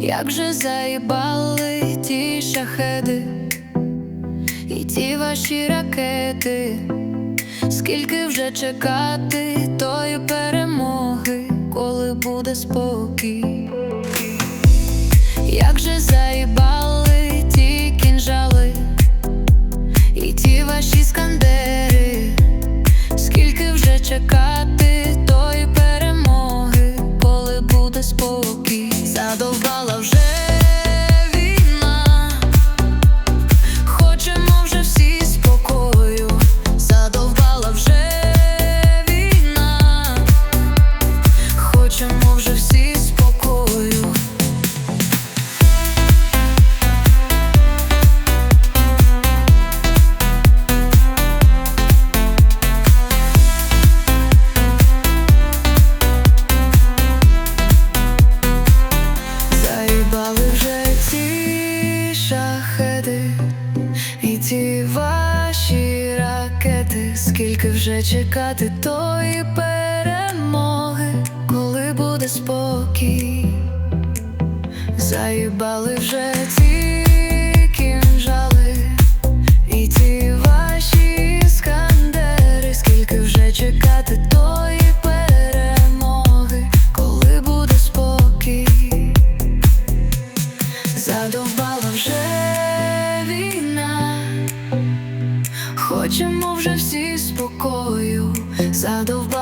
Як же заїбали ті шахеди і ті ваші ракети, скільки вже чекати тої перемоги, коли буде спокій? Як же заїбали хочемо вже всі спокою. Заїбали вже ці шахеди і ті ваші ракети, скільки вже чекати тої перемоги, Заїбали вже ці кінжали і ті ваші скандери, скільки вже чекати тої перемоги, коли буде спокій. Задовбала вже війна, хочемо вже всі спокою. Задовбала